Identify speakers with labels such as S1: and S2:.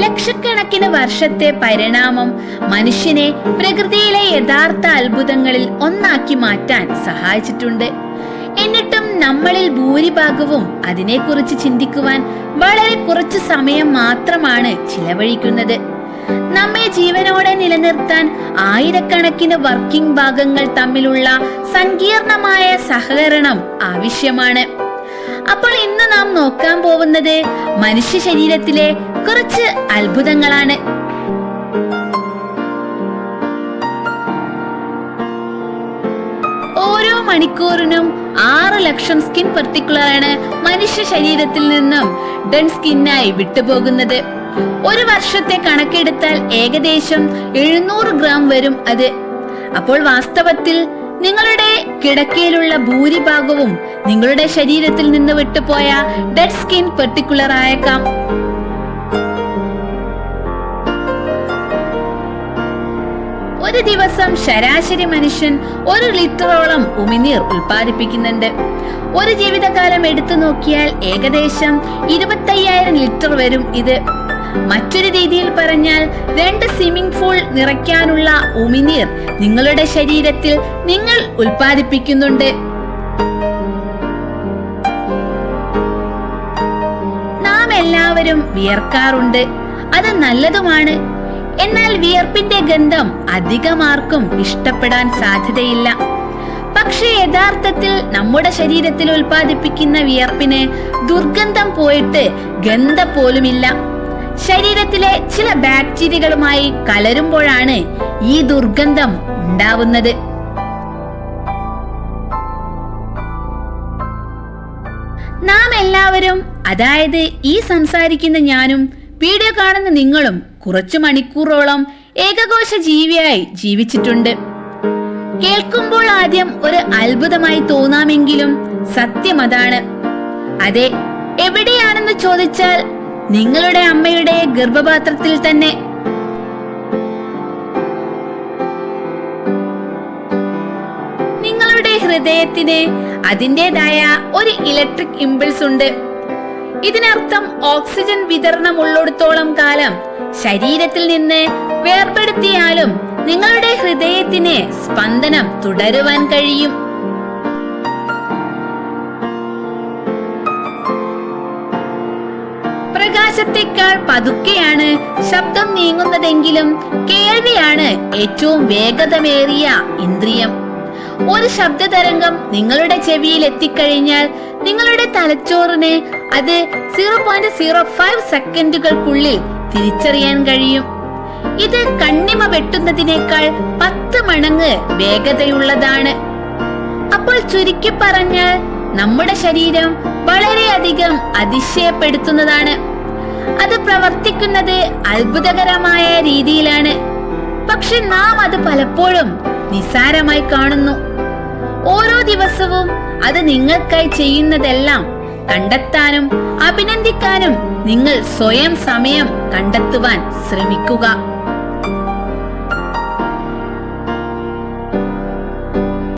S1: ലക്ഷക്കണക്കിന് വർഷത്തെ പരിണാമം മനുഷ്യനെ പ്രകൃതിയിലെ യഥാർത്ഥ അത്ഭുതങ്ങളിൽ ഒന്നാക്കി മാറ്റാൻ സഹായിച്ചിട്ടുണ്ട്. എന്നിട്ടും നമ്മളിൽ ഭൂരിഭാഗവും അതിനെക്കുറിച്ച് ചിന്തിക്കുവാൻ വളരെ കുറച്ച് സമയം മാത്രമാണ് ചിലവഴിക്കുന്നത്. നമ്മെ ജീവനോടെ നിലനിർത്താൻ ആയിരക്കണക്കിന് വർക്കിംഗ് ഭാഗങ്ങൾ തമ്മിലുള്ള സങ്കീർണമായ സഹകരണം ആവശ്യമാണ്. അപ്പോൾ ഇന്ന് നാം നോക്കാൻ പോകുന്നത് മനുഷ്യ ശരീരത്തിലെ കുറച്ച് അത്ഭുതങ്ങളാണ്. ഓരോ മണിക്കൂറിനും ആറ് ലക്ഷം സ്കിൻ പെർട്ടിക്കുലറാണ് മനുഷ്യ ശരീരത്തിൽ നിന്നും ഡൺ സ്കിന്നായി വിട്ടുപോകുന്നത്. ഒരു വർഷത്തെ കണക്കെടുത്താൽ ഏകദേശം എഴുന്നൂറ് ഗ്രാം വരും അത്. അപ്പോൾ വാസ്തവത്തിൽ നിങ്ങളുടെ കിടക്കയിലുള്ള ഭൂരിഭാഗവും നിങ്ങളുടെ ശരീരത്തിൽ നിന്ന് വിട്ടുപോയ ഡെഡ് സ്കിൻ പെർട്ടിക്കുലർ ആയേക്കാം ഒരു ദിവസം ശരാശരി മനുഷ്യൻ ഒരു ലിറ്ററോളം ഉമിനീർ ഉൽപ്പാദിപ്പിക്കുന്നുണ്ട്. ഒരു ജീവിതകാലം എടുത്തു നോക്കിയാൽ ഏകദേശം ഇരുപത്തയ്യായിരം ലിറ്റർ വരും ഇത്. മറ്റൊരു രീതിയിൽ പറഞ്ഞാൽ രണ്ട് സ്വിമ്മിംഗ് പൂൾ നിറയ്ക്കാനുള്ള ഉമിനീർ നിങ്ങളുടെ ശരീരത്തിൽ നിങ്ങൾ ഉൽപ്പാദിപ്പിക്കുന്നുണ്ട്. നാം എല്ലാവരും വിയർക്കാറുണ്ട്. അത് നല്ലതുമാണ്. എന്നാൽ വിയർപ്പിന്റെ ഗന്ധം അധികമാർക്കും ഇഷ്ടപ്പെടാൻ സാധ്യതയില്ല. പക്ഷേ യഥാർത്ഥത്തിൽ നമ്മുടെ ശരീരത്തിൽ ഉൽപ്പാദിപ്പിക്കുന്ന വിയർപ്പിന് ദുർഗന്ധം പോയിട്ട് ഗന്ധം പോലുമില്ല. ശരീരത്തിലെ ചില ബാക്ടീരിയകളുമായി കലരുമ്പോഴാണ് ഈ ദുർഗന്ധം ഉണ്ടാവുന്നത്. നാം എല്ലാവരും അതായത് ഈ സംസാരിക്കുന്ന ഞാനും വീഡിയോ കാണുന്ന നിങ്ങളും കുറച്ചു മണിക്കൂറോളം ഏകകോശ ജീവിയായി ജീവിച്ചിട്ടുണ്ട്. കേൾക്കുമ്പോൾ ആദ്യം ഒരു അത്ഭുതമായി തോന്നാമെങ്കിലും സത്യം അതാണ്. അതെ എവിടെയാണെന്ന് ചോദിച്ചാൽ നിങ്ങളുടെ അമ്മയുടെ ഗർഭപാത്രത്തിൽ തന്നെ. നിങ്ങളുടെ ഹൃദയത്തിന് അതിന്റെതായ ഒരു ഇലക്ട്രിക് ഇമ്പൾസ് ഉണ്ട്. ഇതിനർത്ഥം ഓക്സിജൻ വിതരണം ഉള്ളിടത്തോളം കാലം ശരീരത്തിൽ നിന്ന് വേർപെടുത്തിയാലും നിങ്ങളുടെ ഹൃദയത്തിന് സ്പന്ദനം തുടരുവാൻ കഴിയും. പ്രകാശത്തെക്കാൾ പതുക്കെയാണ് ശബ്ദം നീങ്ങുന്നതെങ്കിലും കേൾവിയാണ് ഏറ്റവും വേഗതമേറിയ ഇന്ദ്രിയം. ഒരു ശബ്ദ തരംഗം നിങ്ങളുടെ ചെവിയിൽ എത്തിക്കഴിഞ്ഞാൽ നിങ്ങളുടെ തലച്ചോറിന് അത് സീറോ പോയിന്റ് സീറോ ഫൈവ് സെക്കൻഡുകൾക്കുള്ളിൽ തിരിച്ചറിയാൻ കഴിയും. ഇത് കണ്ണിമ വെട്ടുന്നതിനേക്കാൾ പത്ത് മടങ്ങ് വേഗതയുള്ളതാണ്. അപ്പോൾ ചുരുക്കി പറഞ്ഞാൽ നമ്മുടെ ശരീരം വളരെയധികം അതിശയപ്പെടുത്തുന്നതാണ്. അത് പ്രവർത്തിക്കുന്നത് അത്ഭുതകരമായ രീതിയിലാണ്. പക്ഷെ നാം അത് പലപ്പോഴും നിസാരമായി കാണുന്നു. ഓരോ ദിവസവും അത് നിങ്ങൾക്കായി ചെയ്യുന്നതെല്ലാം കണ്ടെത്താനും അഭിനന്ദിക്കാനും നിങ്ങൾ സ്വയം സമയം കണ്ടെത്തുവാൻ ശ്രമിക്കുക.